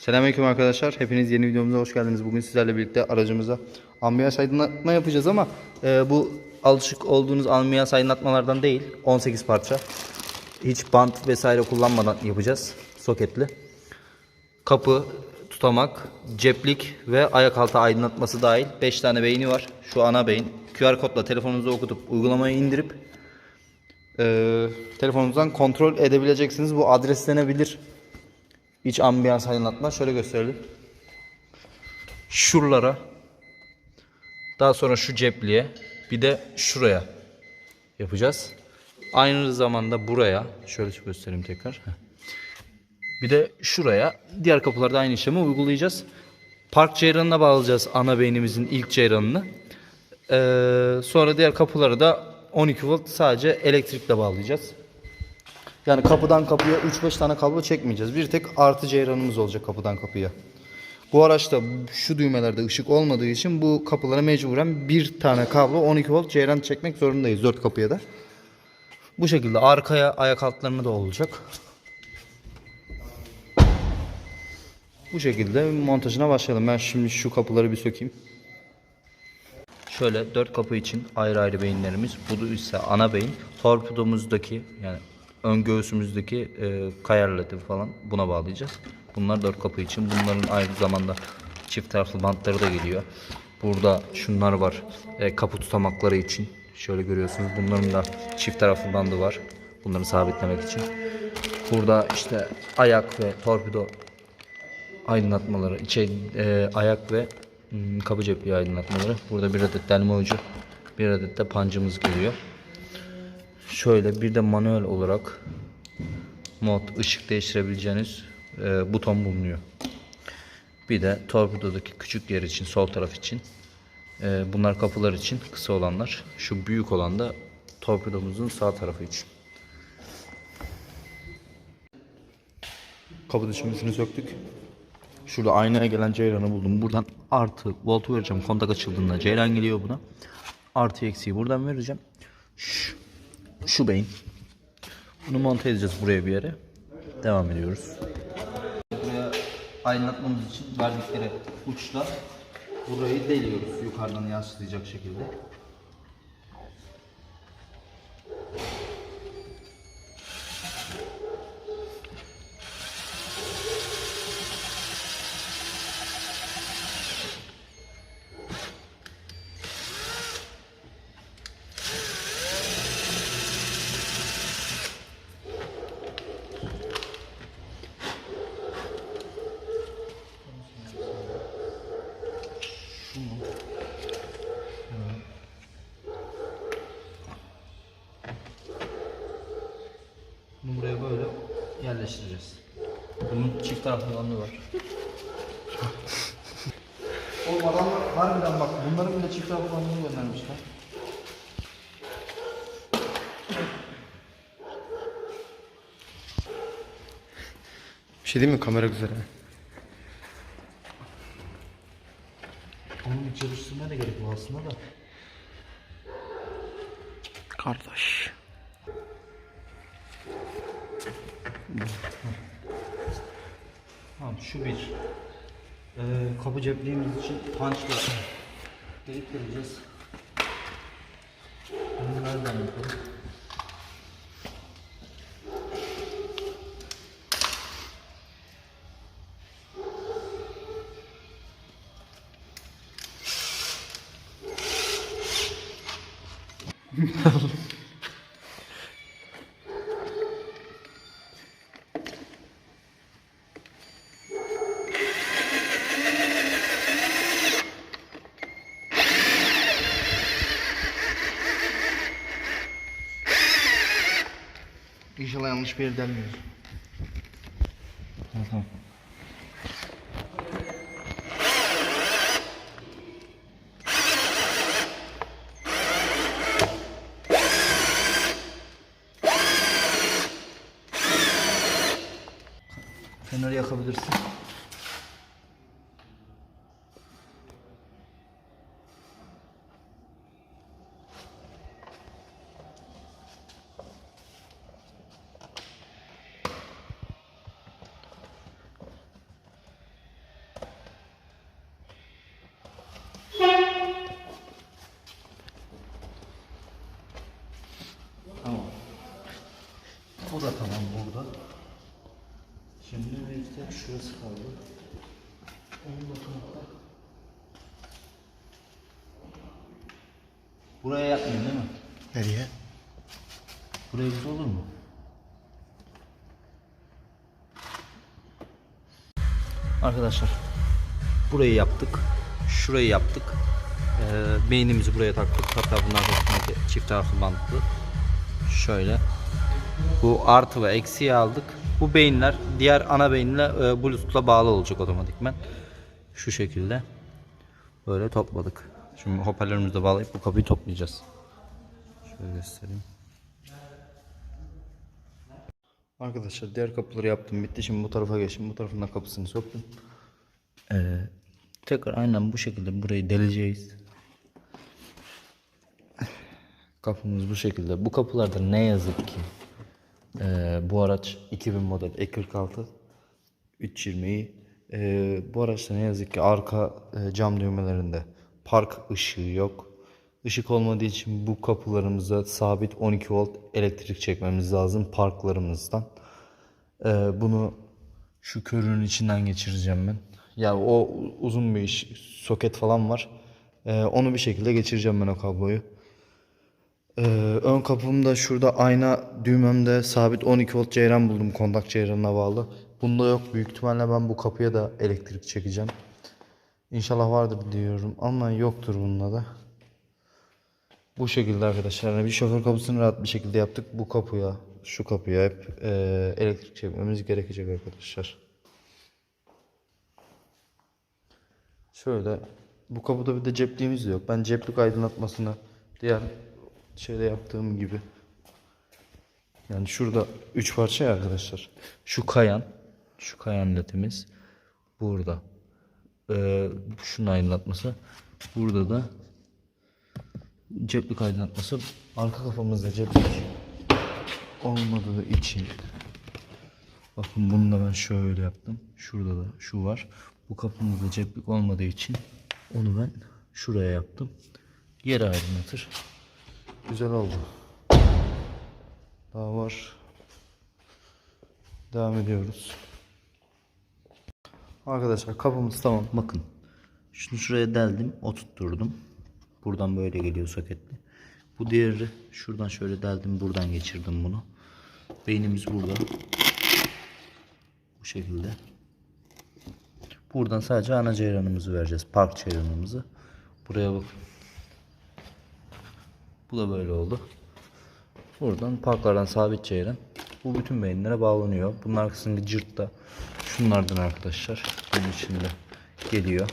Selamünaleyküm arkadaşlar. Hepiniz yeni videomuza hoş geldiniz. Bugün sizlerle birlikte aracımıza ambiyans aydınlatma yapacağız ama e, bu alışık olduğunuz ambiyans aydınlatmalardan değil. 18 parça. Hiç bant vesaire kullanmadan yapacağız. Soketli. Kapı, tutamak, ceplik ve ayak altı aydınlatması dahil 5 tane beyni var. Şu ana beyin. QR kodla telefonunuza okutup uygulamayı indirip e, telefonunuzdan kontrol edebileceksiniz. Bu adreslenebilir. İç ambiyans aydınlatma şöyle gösterelim. Şuralara daha sonra şu cepliğe bir de şuraya yapacağız. Aynı zamanda buraya şöyle göstereyim tekrar. Bir de şuraya diğer kapılarda aynı işlemi uygulayacağız. Park ceyranına bağlayacağız ana beynimizin ilk ceyranını. Ee, sonra diğer kapıları da 12 volt sadece elektrikle bağlayacağız. Yani kapıdan kapıya 3-5 tane kablo çekmeyeceğiz. Bir tek artı ceyranımız olacak kapıdan kapıya. Bu araçta şu düğmelerde ışık olmadığı için bu kapılara mecburen bir tane kablo 12 volt ceyran çekmek zorundayız 4 kapıya da. Bu şekilde arkaya ayak altlarına da olacak. Bu şekilde montajına başlayalım. Ben şimdi şu kapıları bir sökeyim. Şöyle dört kapı için ayrı ayrı beyinlerimiz. Bu ise ana beyin. Torpidomuzdaki yani ön göğsümüzdeki e, kayarleti falan buna bağlayacağız. Bunlar dört kapı için. Bunların aynı zamanda çift taraflı bantları da geliyor. Burada şunlar var. E, kapı tutamakları için. Şöyle görüyorsunuz. Bunların da çift taraflı bandı var. Bunları sabitlemek için. Burada işte ayak ve torpido aydınlatmaları, içe, e, ayak ve mm, kapı cepliği aydınlatmaları. Burada bir adet delme ucu, bir adet de pancımız geliyor. Şöyle bir de manuel olarak mod ışık değiştirebileceğiniz e, buton bulunuyor. Bir de torpidodaki küçük yer için, sol taraf için. E, bunlar kapılar için, kısa olanlar. Şu büyük olan da torpidomuzun sağ tarafı için. Kapı dışımızını söktük. Şurada aynaya gelen ceyranı buldum. Buradan artı voltu vereceğim. Kontak açıldığında ceyran geliyor buna. Artı eksiği buradan vereceğim. Şu, şu beyin. Bunu monte edeceğiz buraya bir yere. Devam ediyoruz. Buraya aydınlatmamız için verdikleri uçla burayı deliyoruz yukarıdan yansıtacak şekilde. Bunu buraya böyle yerleştireceğiz. Taraflı olanı var. Oğlum adamlar harbiden bak bunların bile çift taraflı olanını göndermişler. Bir şey değil mi kamera güzel ha? Onun çalıştırmaya da gerek var aslında da. Kardeş. Tamam şu bir. Ee, kapı cepliğimiz için punchla delik vereceğiz. Bunu nereden yapalım? İnşallah yanlış bir yere delmiyoruz. Tamam. Feneri yakabilirsin. Bu da tamam burada. Şimdi bir tek şurası kaldı. Onu da. Buraya yapmayın değil mi? Nereye? Buraya güzel olur mu? Arkadaşlar burayı yaptık. Şurayı yaptık. E, beynimizi buraya taktık. Hatta bunlar da çift taraflı bantlı. Şöyle bu artı ve eksiği aldık. Bu beyinler diğer ana beyinle e, Bluetooth'la bağlı olacak otomatikmen. Şu şekilde. Böyle topladık. Şimdi hoparlörümüzü bağlayıp bu kapıyı toplayacağız. Şöyle göstereyim. Arkadaşlar diğer kapıları yaptım bitti. Şimdi bu tarafa geçtim. Bu tarafından kapısını soktum. Ee, tekrar aynen bu şekilde burayı deleceğiz. Kapımız bu şekilde. Bu kapılarda ne yazık ki ee, bu araç 2000 model E46 320'yi ee, bu araçta ne yazık ki arka e, cam düğmelerinde park ışığı yok. Işık olmadığı için bu kapılarımıza sabit 12 volt elektrik çekmemiz lazım parklarımızdan. Ee, bunu şu körüğün içinden geçireceğim ben. Ya o uzun bir iş, soket falan var. Ee, onu bir şekilde geçireceğim ben o kabloyu. Ee, ön kapımda şurada ayna düğmemde sabit 12 volt ceyran buldum kontak ceyranına bağlı. Bunda yok. Büyük ihtimalle ben bu kapıya da elektrik çekeceğim. İnşallah vardır diyorum ama yoktur bunda da. Bu şekilde arkadaşlar. Yani bir şoför kapısını rahat bir şekilde yaptık. Bu kapıya, şu kapıya hep e, elektrik çekmemiz gerekecek arkadaşlar. Şöyle bu kapıda bir de cepliğimiz de yok. Ben ceplik aydınlatmasını diğer şeyde yaptığım gibi yani şurada üç parça ya arkadaşlar. Şu kayan, şu kayan ledimiz burada. Ee, şunun aydınlatması. Burada da ceplik aydınlatması. Arka kafamızda ceplik olmadığı için bakın bunu da ben şöyle yaptım. Şurada da şu var. Bu kapımızda ceplik olmadığı için onu ben şuraya yaptım. Yeri aydınlatır. Güzel oldu. Daha var. Devam ediyoruz. Arkadaşlar kapımız tamam. Bakın. Şunu şuraya deldim. Oturtturdum. Buradan böyle geliyor soketli. Bu diğeri şuradan şöyle deldim. Buradan geçirdim bunu. Beynimiz burada. Bu şekilde. Buradan sadece ana ceyranımızı vereceğiz. Park ceyranımızı. Buraya bak. Bu da böyle oldu. Buradan parklardan sabit ceyran. Bu bütün beyinlere bağlanıyor. Bunun arkasındaki cırt da şunlardan arkadaşlar. Bunun içinde geliyor.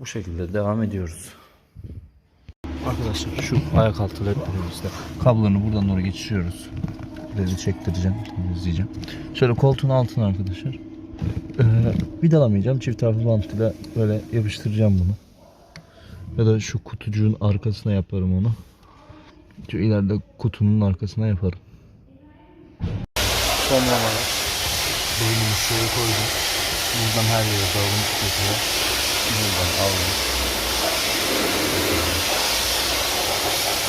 Bu şekilde devam ediyoruz. Arkadaşlar şu ayak altı ledlerimizde kablolarını buradan doğru geçiriyoruz. Ledi çektireceğim, temizleyeceğim. Şöyle koltuğun altına arkadaşlar. Ee, vidalamayacağım. Çift taraflı bantıyla böyle yapıştıracağım bunu. Ya da şu kutucuğun arkasına yaparım onu. Şu ileride kutunun arkasına yaparım. Sonlamalar. Beynimi şöyle koydum. Buradan her yere dağılım çıkıyor. Buradan aldım.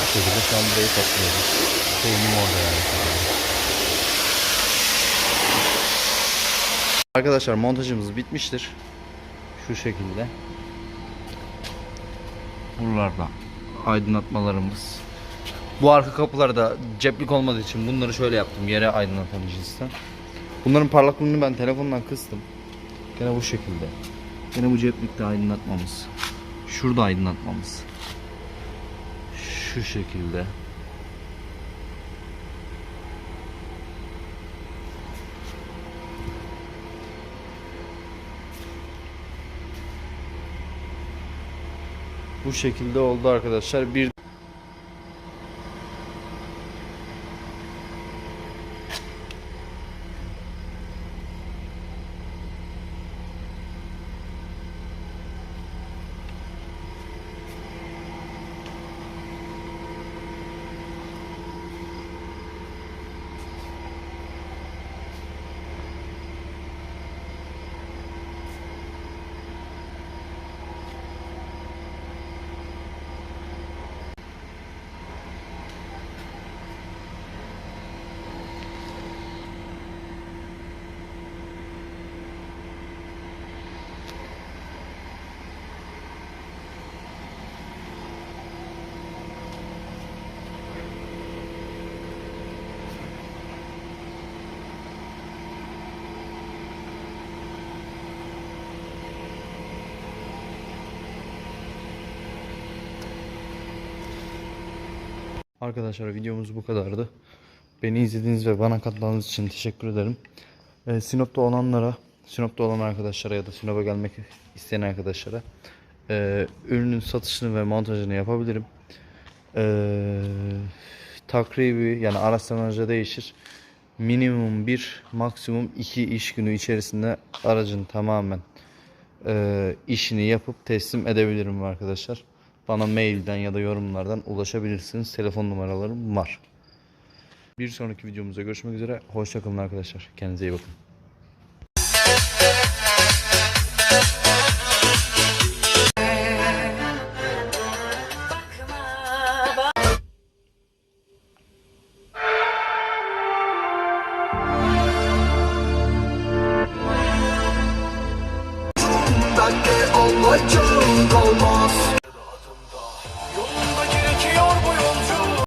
Bu şekilde şu an burayı topluyoruz. Beynim orada yani. Arkadaşlar montajımız bitmiştir. Şu şekilde. Buralarda aydınlatmalarımız. Bu arka kapılarda ceplik olmadığı için bunları şöyle yaptım yere aydınlatan cinsten. Bunların parlaklığını ben telefondan kıstım. Gene bu şekilde. Gene bu ceplikte aydınlatmamız. Şurada aydınlatmamız. Şu şekilde. Bu şekilde oldu arkadaşlar. Bir Arkadaşlar videomuz bu kadardı. Beni izlediğiniz ve bana katıldığınız için teşekkür ederim. Ee, Sinop'ta olanlara, Sinop'ta olan arkadaşlara ya da Sinop'a gelmek isteyen arkadaşlara e, ürünün satışını ve montajını yapabilirim. Ee, takribi yani araçlanınca değişir. Minimum bir, maksimum iki iş günü içerisinde aracın tamamen e, işini yapıp teslim edebilirim arkadaşlar. Bana mailden ya da yorumlardan ulaşabilirsiniz. Telefon numaralarım var. Bir sonraki videomuzda görüşmek üzere. Hoşçakalın arkadaşlar. Kendinize iyi bakın.